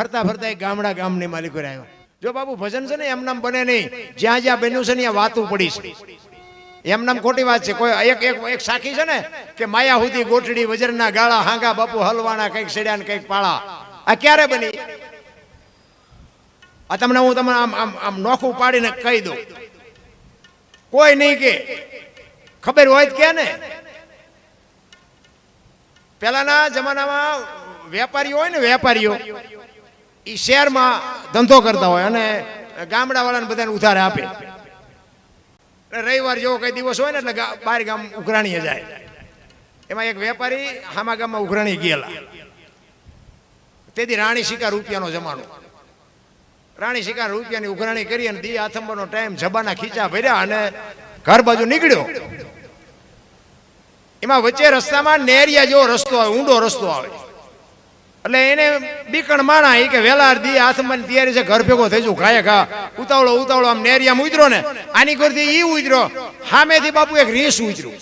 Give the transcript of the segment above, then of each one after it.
ફરતા ફરતા એક ગામડા ગામની માલિકો આવ્યો. જો બાબુ ભજન છે ને, એમ નામ બને નહીં. જ્યાં જ્યાં બન્યું છે ને, ત્યાં વાતું પડી છે. એમ નામ ખોટી વાત છે. કોઈ એક એક એક સાખી છે ને, કે માયા હુદી ગોઠડી, વજરના ગાળા, હાંગા, બાપુ હલવાના, કંઈક સેડ્યા ને કંઈક પાળા. આ ક્યારે બની? આ તમને હું તમને આમ આમ આમ નોખું પાડીને કહી દઉં. કોઈ નહીં કે. ખબર હોય કે ને? પહેલાના જમાનામાં વેપારીઓ હોય ને, વેપારીઓ. એ શહેરમાં ધંધો કરતા હોય અને ગામડાવાળાને બધાને ઉધારે આપે. રવિવાર જેવો કઈ દિવસ હોય ને એટલે બહાર ગામ ઉઘરાણીએ જાય. એમાં એક વેપારી હામા ગામમાં ઉઘરાણી ગયેલા. તેથી રાણી શિકાર રૂપિયાનો જમાનો. રાણી શિકાર રૂપિયાની ઉઘરાણી કરી અને દી આથંબરનો ટાઈમ જબાના ખીચા ભર્યા અને ઘર બાજુ નીકળ્યો. એમાં વચ્ચે રસ્તામાં નેરિયા જેવો રસ્તો આવે, ઊંડો રસ્તો આવે. એટલે એને બીકણ માણા એ કે વેલા દી હાથમાં તૈયારી છે, ઘર ભેગો થઈ જુ ખાય ખા ઉતાવળો ઉતાવળો, આમ નેરિયામાં ઉતરો ને, આની કરતી ઈ ઉતરો સામેથી બાપુ એક રીંસ ઉતર્યું.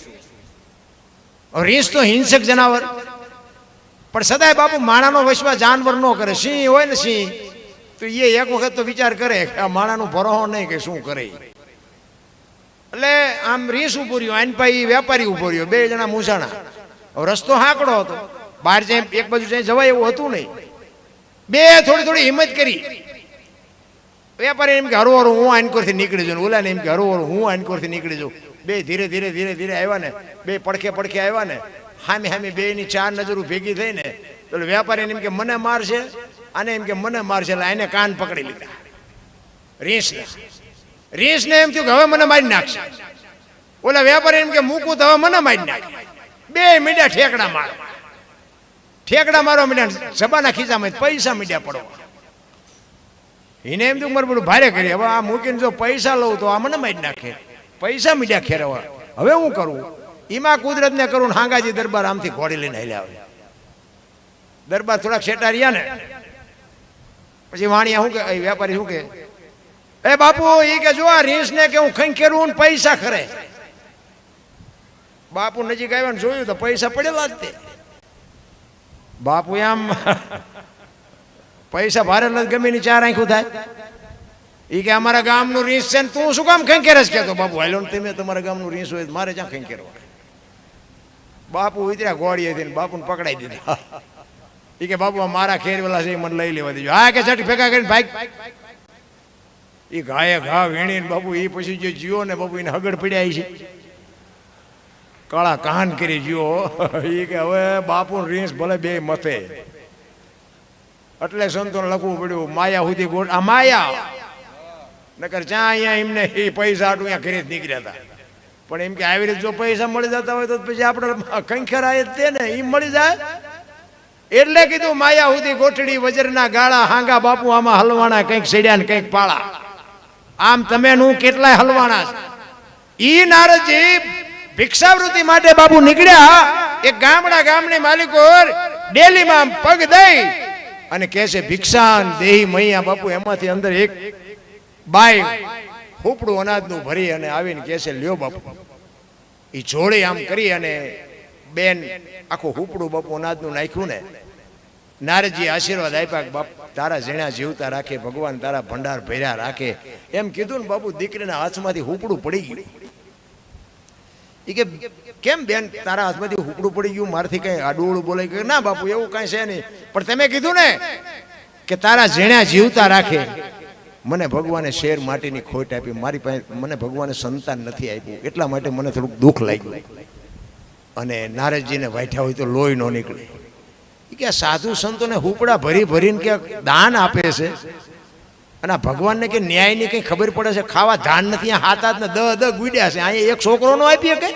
રીસ તો હિંસક જનાવર. પણ સદાય બાપુ માણાનો વસવા જાનવર ન કરે. સિંહ હોય ને સિંહ, તો એ એક વખત તો વિચાર કરે કે આ માણાનું ભરોહો નહીં કે શું કરે એટલે આમ રીસ ઊભો રહ્યો આની પાસે ઈ વેપારી ઊભો રહ્યો, બે જણા મૂંઝાણા. રસ્તો હાંકડો હતો. બહાર જાય એક બાજુ જાય જવાય એવું હતું નહીં. બે થોડી થોડી હિંમત કરી. વેપારી એમ કે હરો હરો, હું આનકોરથી નીકળી જાઉં? ઓલા ને એમ કે, હરો હરો, હું આનકોરથી નીકળી જાઉં? બે ધીરે ધીરે ધીરે ધીરે આવ્યા ને, બે પડખે પડખે આવ્યા ને, હામે હામે બે ની ચાર નજરો ભેગી થઈ ને તો વેપારી એમ કે, મને મારશે? અને એમ કે, મને મારશે. એટલે એને કાન પકડી લીધા. રીસને રીસને એમ થયું કે, હવે મને મારી નાખશે. ઓલા વેપારી એમ કે, મૂકું તો હવે મને મારી નાખે. બે મીડિયા ઠેકડા મારો ઠેકડા મારો મીડ્યા સબાના ખિસ્સામાં પૈસા મીડ્યા પડો એને એમ તું મારું ભારે કરી. હવે આ મૂકીને જો પૈસા લઉં તો આ મને મારી નાખે. પૈસા મીડ્યા ખેરવા હવે. હું કરું? એમાં કુદરતને કરું હાંગાજી દરબાર આમથી ઘોડી લઈને હાલ્યા આવે દરબાર થોડાક છેટા રહ્યા ને. પછી વાણિયા શું કે વેપારી શું કે? એ બાપુ એ કે જો આ રીસ ને કે હું ખંખેરું પૈસા ખરે. બાપુ નજીક આવ્યા ને જોયું તો પૈસા પડેલા જ તે. બાપુ એમ. પૈસા ભારે નથી, ગમે ની ચાર આંખું થાય. એ કે અમારા ગામનું રીસ છે ને તું શું કામ ખંખેરસ કહેતો? બાપુ, હાલો ને તમે તમારા ગામનું રીસ હોય મારે જ્યાં ખેંકેરવા બાપુ ઉતર્યા ગોળીએથી ને બાપુને પકડાઈ દીધા. ઈ કે બાપુ મારા ખેરવેલા છે એ મને લઈ લેવા દેજો. હા, કે છઠ ભેગા કરીને ભાઈ. એ ગાયે ઘા વીણીને બાપુ એ પછી જે જીવો ને બાપુ એને હગડ પડ્યા છે. કાળા કાન કરી જીવો એ કે હવે બાપુ રીંસ ભલે બે મથે. એટલે સંતોને લખવું પડ્યું, માયા સુધી ગોઠ આ માયા. નકર જ્યાં અહીંયા એમને એ પૈસા આટું અહીંયા ઘરે જ નીકળ્યા હતા. પણ એમ કે આવી રીતે જો પૈસા મળી જતા હોય તો પછી આપણે કંખેરા એ તે ને એ મળી જાય. એટલે કીધું, માયા સુધી ગોઠડી, વજરના ગાળા, હાંગા બાપુ આમાં હલવાના કંઈક સેડ્યા ને કંઈક પાળા. આમ તમે નું કેટલાય હલવાના છે. ઈ નારદજી ભિક્ષાવૃત્તિ માટે બાપુ નીકળ્યા, એક ગામડા ગામની માલિકો ડેલીમાં પગ દઈ અને કહે છે, ભિક્ષાન દેહી મૈયા બાપુ, એમાંથી અંદર એક બાય ખૂપડું અનાજનું ભરી અને આવીને કહે છે, લ્યો બાપુ. એ જોડે આમ કરી અને બેન આખું હુપડું બાપુ અનાજનું નાખ્યું ને. નારજી આશીર્વાદ આપ્યા બાપ, તારા જેણા જીવતા રાખે, ભગવાન તારા ભંડાર ભર્યા રાખે. એમ કીધું ને બાપુ, દીકરીના હાથમાંથી હુપડું પડી ગયું. ઈ કે, કેમ બેન, તારા હાથમાંથી હુકડું પડી ગયું? મારથી કઈ આડું બોલાય કે, ના બાપુ, એવું કઈ છે નહીં. પણ તમે કીધું ને કે તારા જેણા જીવતા રાખે. મને ભગવાને શેર માટીની ખોટ આપી. મારી પાસે, મને ભગવાને સંતાન નથી આપ્યું. એટલા માટે મને થોડુંક દુઃખ લાગ્યું. અને નારદજીને વાઠ્યા હોય તો લોહી ન નીકળે. કે સાધુ સંતોને હુપડા ભરી ભરીને ક્યાંક દાન આપે છે? અને આ ભગવાનને કે ન્યાયની કંઈ ખબર પડે છે? ખાવા ધાન નથી અહીંયા હાથ ને દ દ ગુડ્યા છે. અહીંયા એક છોકરો નો આપીએ કે?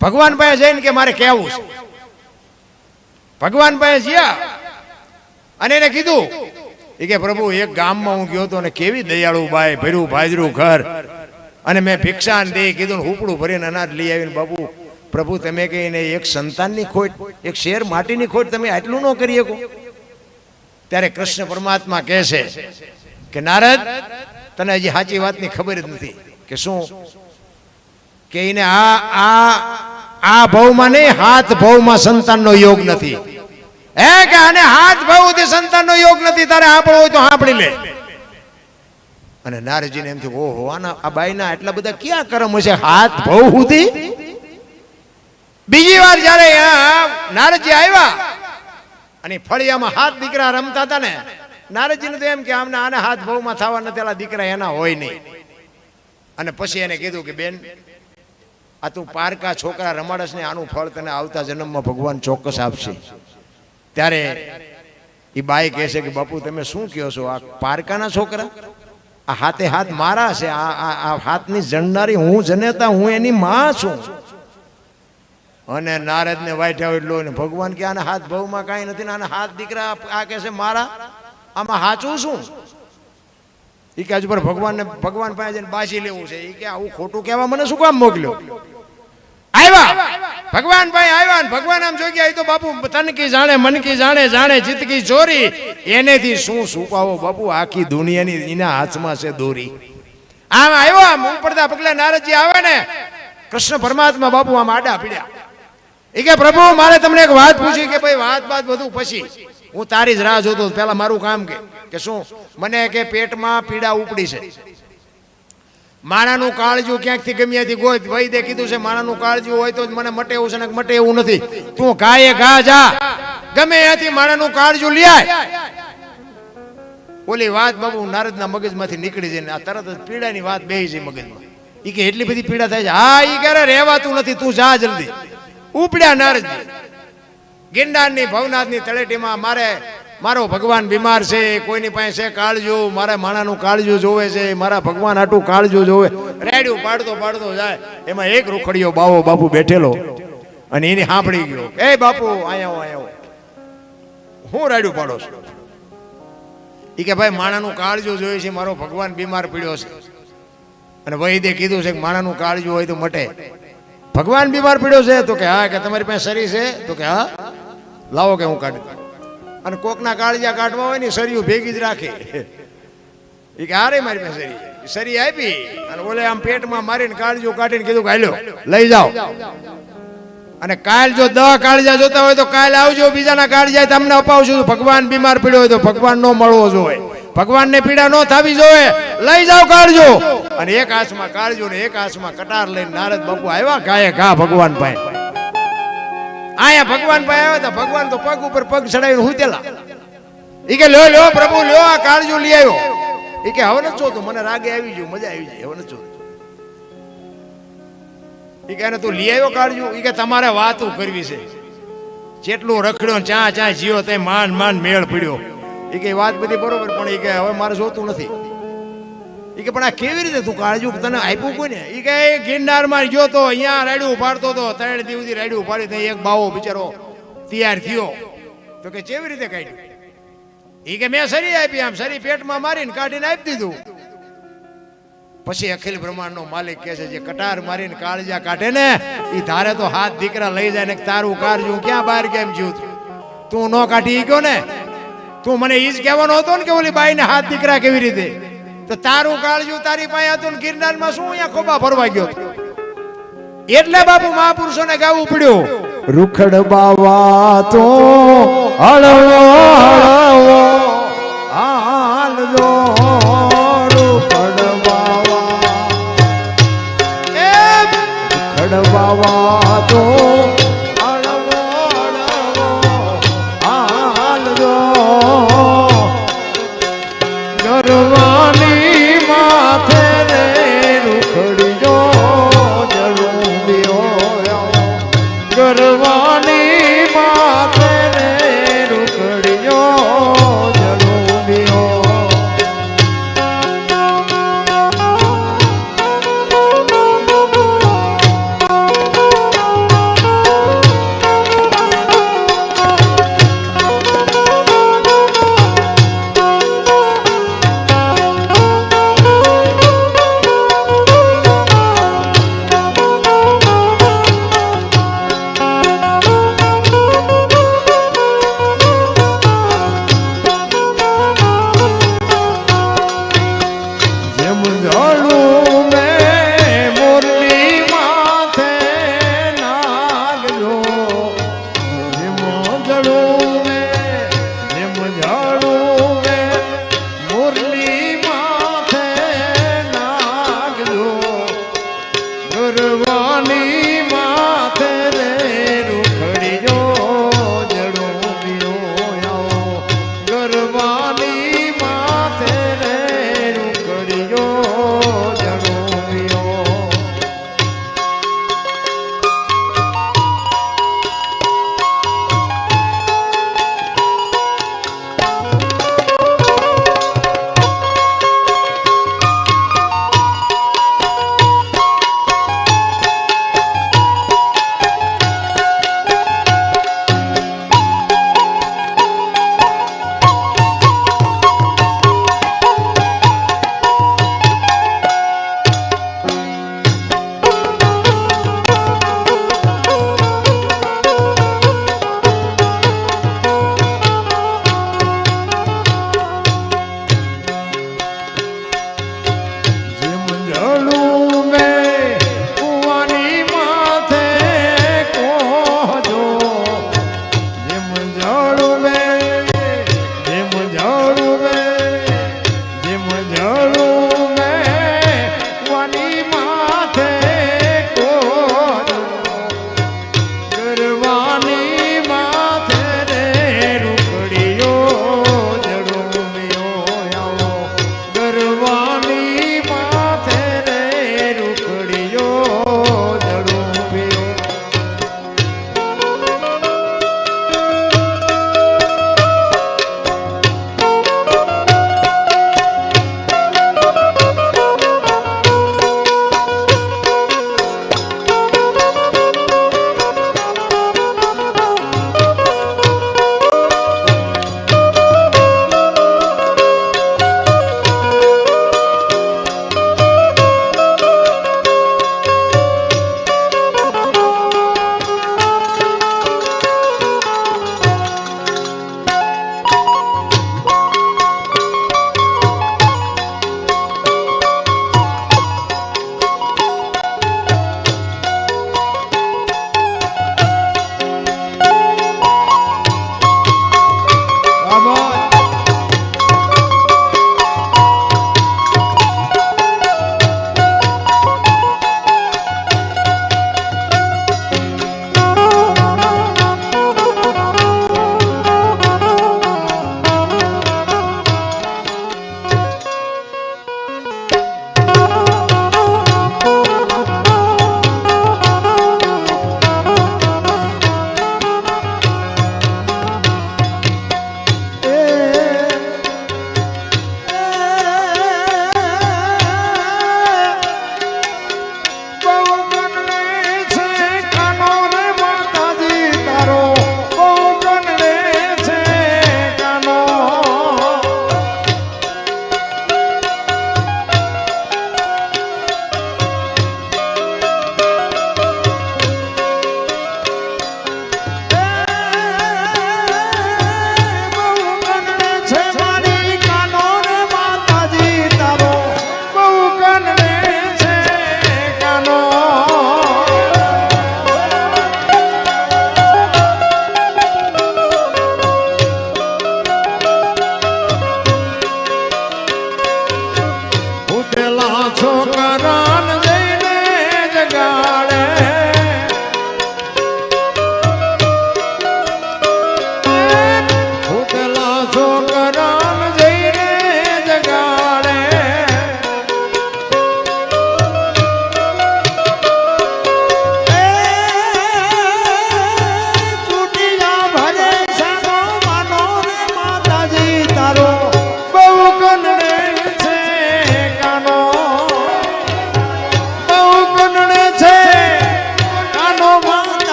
ભગવાન પાસે જઈને કે મારે કહેવું છે. ભગવાન પાસે જ્યાં. અને એને કીધું એ કે પ્રભુ, એક ગામમાં હું ગયો હતો ને કેવી દયાળુ બાઈ, ભર્યું ભાજરું ઘર. અને મેં ભિક્ષાન દે, કીધું હુપડું ભરીને અનાજ લઈ આવીને બાબુ પ્રભુ, તમે કહીને એક સંતાનની ખોટ, એક શેર માટીની ખોટ તમે આટલું ન કરી શકો? ત્યારે કૃષ્ણ પરમાત્મા કહે છે કે, નારદ, તને હજી સાચી વાતની ખબર જ નથી કે શું? કે એને આ આ આ ભાવમાં નહીં, હાથ ભાવમાં સંતાનનો યોગ નથી. હે કે આને હાથ ભાવથી સંતાનનો યોગ નથી, તારે આપણો હોય તો સાંભળી લે. અને નારજીને એમ થયું, ઓહો, આના, આ બાઈના એટલા બધા ક્યાં કરમ હશે? હાથ ભાવ સુધી બીજી વાર જ્યારે નારજી આવ્યા અને ફળિયામાં હાથ દીકરા રમતા હતા ને, નારદજીને તો એમ કે આમને આને હાથ ભાવમાં થવા નથી દીકરા એના હોય નહીં. અને પછી એને કીધું કે, બેન, આ તું પારકા છોકરા રમાડસ ને આનું ફળ તને આવતા જન્મમાં ભગવાન ચોક્કસ આપશે. ત્યારે એ બાઈ કહે છે કે, બાપુ, તમે શું કહો છો? આ પારકાના છોકરા? આ હાથે હાથ મારા છે. આ હાથની જણનારી હું જનેતા, હું એની માં છું. અને નારદને વાઈઠા એટલો ને ભગવાન કે આના હાથ ભવમાં કાંઈ નથી ને આના હાથ દીકરા આ કહે છે મારા? આમાં હાચું શું? એ કે હજુ પર ભગવાનને ભગવાન પાસે જઈને બાસી લેવું છે. એ કે આવું ખોટું કહેવા મને શું કામ મોકલ્યો? આવ્યા? ભગવાન ભાઈ આવ્યા ભગવાન આમ જોઈ ગયા તો બાપુ તન કી જાણે મનકી જાણે જાણે જીતકી ચોરી. એનેથી શું છુપાવો બાપુ? આખી દુનિયાની એના હાથમાં છે દોરી. આમ આવ્યો, આમ ઉપડતા પગલા નારદજી આવે ને, કૃષ્ણ પરમાત્મા બાપુ આમ આડા પીડ્યા. એ કે, પ્રભુ, મારે તમને એક વાત પૂછી કે ભાઈ, વાત વાત બધું પછી. હું તારી જ રાહ જોતો પેલા મારું કામ કે કે શું? મને કે પેટમાં પીડા ઉપડી છે. માણાનું કાળજું ક્યાંકથી ગમ્યાથી ગોય, વૈદે કીધું છે, માણાનું કાળજું હોય તો મને મટે એવું છે ને મટે એવું નથી. તું ગાયે ઘા જા. ગમે ત્યાંથી માણાનું કાળજું લ્યાય. ઓલી વાત બાબુ નારદના મગજમાંથી નીકળી જાય આ તરત જ પીડાની વાત બેહી જાય મગજમાં. એ કે, એટલી બધી પીડા થાય છે. હા એ ક્યારે રહેવાતું નથી. તું જા જલ્દી. ઉપડ્યા નારદજી ગિરનારની ભવનાથની તળેટીમાં મારે, મારો ભગવાન બીમાર છે, કોઈની પાસે કાળજું, મારા માણાનું કાળજું જોવે છે, મારા ભગવાન આટું કાળજું જોવે. રેડ્યું પાડતો પાડતો જાય. એમાં એક રૂખડીયો બાવો બાપુ બેઠેલો અને એને સાંભળી ગયો. એ બાપુ આયો આયો હું રાડ્યું પાડો છું. એ કે, ભાઈ, માણાનું કાળજું જોયું છે, મારો ભગવાન બીમાર પીડ્યો છે. અને વૈદે કીધું છે કે, માણાનું કાળજું હોય તો મટે. ભગવાન બીમાર પડ્યો છે, તો કે હા, કે તમારી પાસે સરી છે, તો કે હા, લાવો કે હું કાઢી. અને કોકના કાળજા કાઢવા હોય ને શરીયું ભેગી જ રાખે એ કે હારે મારી પાસે સરી. શરી આપી, અને ઓલે આમ પેટમાં મારીને કાળજું કાઢીને કીધું હાલ્યો લઈ જાઓ અને કાલ જો દહ કાળજા જોતા હોય, તો કાલ આવજો, બીજાના કાળજા તમને અપાવશું ભગવાન બીમાર પડ્યો હોય, તો ભગવાન નો મળવો જોઈએ ભગવાનને પીડા ન થવી જોઈએ. લઈ જાઓ કાળજો. અને એક હાથમાં કાળજો ને એક હાથમાં કટાર લઈને નારદ બાપુ આવ્યા ગાયે ઘા ભગવાન પાસે આયા ભગવાન પાસે આવ્યા હતા ભગવાન તો પગ ઉપર પગ ચડાવીને હુતેલા. ઈ કે લ્યો લ્યો, પ્રભુ, લ્યો, આ કાળજો લઈ આવ્યો. ઈ કે, હવે ન તો મને રાગે આવી ગયું, મજા આવી જાય હવે ન જોતું. ઈ કે તું લઈ આવ્યો કાળજો? ઈ કે, તમારે વાતું કરવી છે. જેટલું રખડ્યો ચા ચા જીવો, તે માન માન મેળ પડ્યો. ઈ કે વાત બધી બરોબર, પણ એ કે હવે મારે જોતું નથી. એ કે પણ આ કેવી રીતે તું કાળજુ તને આપ્યું કોને એ કે એ ગિરનારમાં ગયો તો અહીંયા રાડ્યું ઉપાડતો તો ત્રણ દિવસથી રાડ્યું ઉપાડી તો એક બાવો બિચારો તૈયાર થયો. તો કે કેવી રીતે કાઢ્યું? એ કે મેં સરી આપી, આમ સરી પેટમાં મારીને કાઢીને આપી દીધું. પછી અખિલ બ્રહ્માંડનો માલિક કહે છે, જે કટાર મારીને કાળજા કાઢે ને એ ધારે તો હાથ દીકરા લઈ જાય ને તારું કાળજું ક્યાં બહાર કેમ જ્યું તું ન કાઢી ગયો ને તું મને ઈ જ કહેવાનો હતો ને કે ઓલી બાઈને હાથ દીકરા કેવી રીતે? તો તારું કાળજું તારી પાસે હતું ને ગિરનારમાં શું અહીંયા ખોબા ફરવા ગયો એટલે બાપુ મહાપુરુષોને ગાવું પડ્યું. રૂખડ બાવા તો હળવો હળવો હાલજો Hello.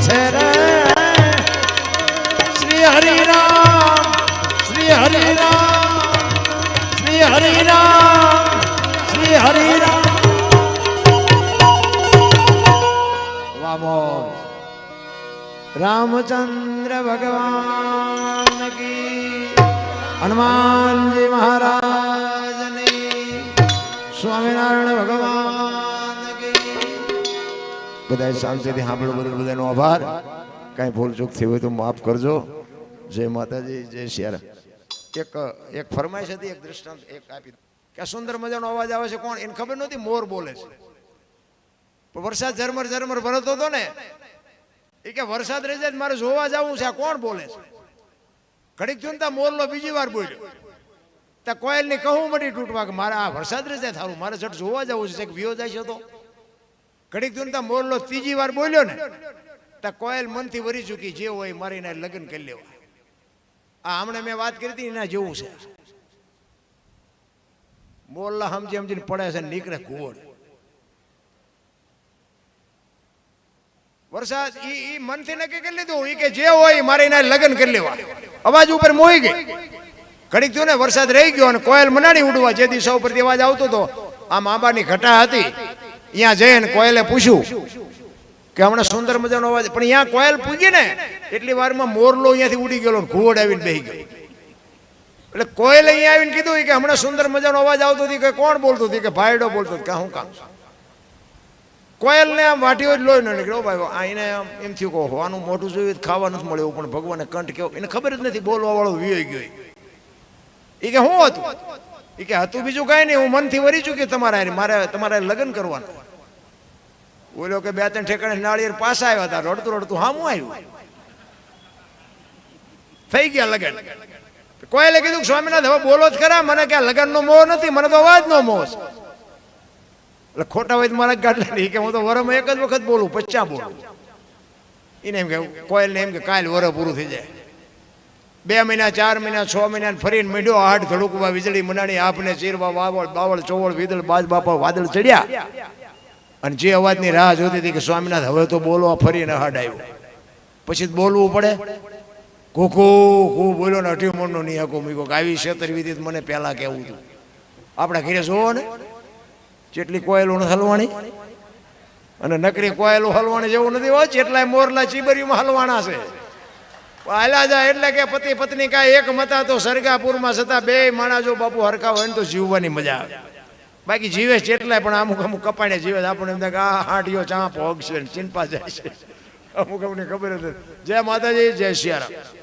પૂછે રે. શ્રી હરિરામ શ્રી હરિરામ શ્રી હરિરામ શ્રી હરિરામ. વામો. રામચંદ્ર ભગવાન કી હનુમાનજી મહારાજની સ્વામિનારાયણ ભગવાન બધા શાંતિથી સાંભળો બદલ બધાનો આભાર. કાંઈ ભૂલ ચૂક થઈ હોય તો માફ કરજો. જય માતાજી, જય શિયાર એક એક ફરમાઈશ હતી, એક દૃષ્ટાંત એક આપી. કે સુંદર મજાનો અવાજ આવે છે, કોણ? એને ખબર નહોતી, મોર બોલે છે. પણ વરસાદ ઝરમર ઝરમર ભરતો હતો ને એ કે વરસાદ રહી મારે જોવા જવું છે, આ કોણ બોલે છે? ઘડીક ત્યાં મોરલો બીજી વાર બોલ્યો. ત્યાં કોયલની કહું મટી તૂટવા કે મારે આ વરસાદ રહી જાય થારું મારે જટ જોવા જવું છે કે વિયો જાય છે તો. ઘડીક ત્યાં મોરલો ત્રીજી વાર બોલ્યો ને, તો કોયલ મનથી વરી ચૂકી જે હોય મારીને લગ્ન કરી લેવા. આ હમણાં મેં વાત કરી હતી, એના જેવું છે. મોરલા સમજી સમજીને પડે છે નીકળે કુવડ વરસાદ ઈ મનથી નક્કી કરી લીધું, ઈ કે જે હોય મારે એના લગ્ન કરી લેવા. અવાજ ઉપર મોઈ ગઈ. ઘડીક થયું ને વરસાદ રહી ગયો અને કોયલ મનાડી ઉડવા જે દિવસો ઉપરથી અવાજ આવતો હતો. આમ આંબાની ઘટા હતી. અહીંયા જઈને કોયલે પૂછ્યું કે હમણાં સુંદર મજાનો અવાજ પણ અહીંયા કોયલ પૂગી ને, એટલી વારમાં મોરલો અહીંયાથી ઉડી ગયેલો ઘુવડ આવીને બેસી ગયો. એટલે કોયલ અહીંયા આવીને કીધું કે હમણાં સુંદર મજાનો અવાજ આવતો હતી કે કોણ બોલતું હતી? કે ભાઈડો બોલતો કે હું કામ? કોયલને આમ વાટીઓ જ લોહી ન નીકળ્યો ભાઈ આ એને આમ એમ થયું કહો હોવાનું મોટું જોયું ખાવા નથી મળ્યું. પણ ભગવાને કંઠ કેવો એને ખબર જ નથી બોલવા વાળો વિયો ગયો એ કે શું હતું? એ કે હતું બીજું કાંઈ નહીં, હું મનથી વરી ચૂકી તમારા. મારે, તમારે લગ્ન કરવાનું. બોલ્યો કે, બે ત્રણ ઠેકાણે નાળિયેર પાસે આવ્યા હતા, રડતું રડતું હામું આવ્યું. થઈ ગયા લગ્ન. કોયલે કીધું, સ્વામીનાથ, હવે બોલો જ ખરા, મને કે લગ્નનો મોહ નથી, મને તો અવાજનો મોહ છે. એટલે ખોટા હોય મારા ગાડલા નહીં, કે હું તો વરમાં એક જ વખત બોલું, પચ્ચા બોલું. એને એમ કે, કોયલને એમ કે, કાલ વર પૂરું થઈ જાય. બે મહિના, ચાર મહિના, છ મહિના ફરીને મીંડ્યો હાડ ધડુકવા વીજળી મનાણી, આપને ચીરવા વાવળ, બાવળ, ચોવળ વીદળ બાજ, બાપા, વાદળ ચડ્યા. અને જે અવાજની રાહ જોતી હતી કે સ્વામિનાથ, હવે તો બોલવા ફરીને હાડ આવ્યો. પછી બોલવું પડે. કુકુ કુ બોલ્યો ને અઢી મણનો નહીં હકો મૂક્યો કે આવી છેતર વિધિ મને પહેલા કહેવું હતું. આપણા ઘરે જોવો ને, જેટલી કોયલો હલવાણી. અને નકરી કોયલો હલવાણી જેવું નથી હોય જેટલાય મોરલા ચીબરીમાં હલવાણા છે. હાલા એટલે કે પતિ પત્ની કાંઈ એક મતા તો સરગાપુરમાં છતાં બે માણા જો બાપુ હરખા હોય ને તો જીવવાની મજા આવે. બાકી જીવે છે એટલાય, પણ અમુક અમુક કપાણે જીવે છે. આપણને એમ થાય આ હાંડીઓ ચાંપ હોગશે ને ચિંપા જાય છે. અમુક અમને ખબર હતી. જય માતાજી, જય સિયારામ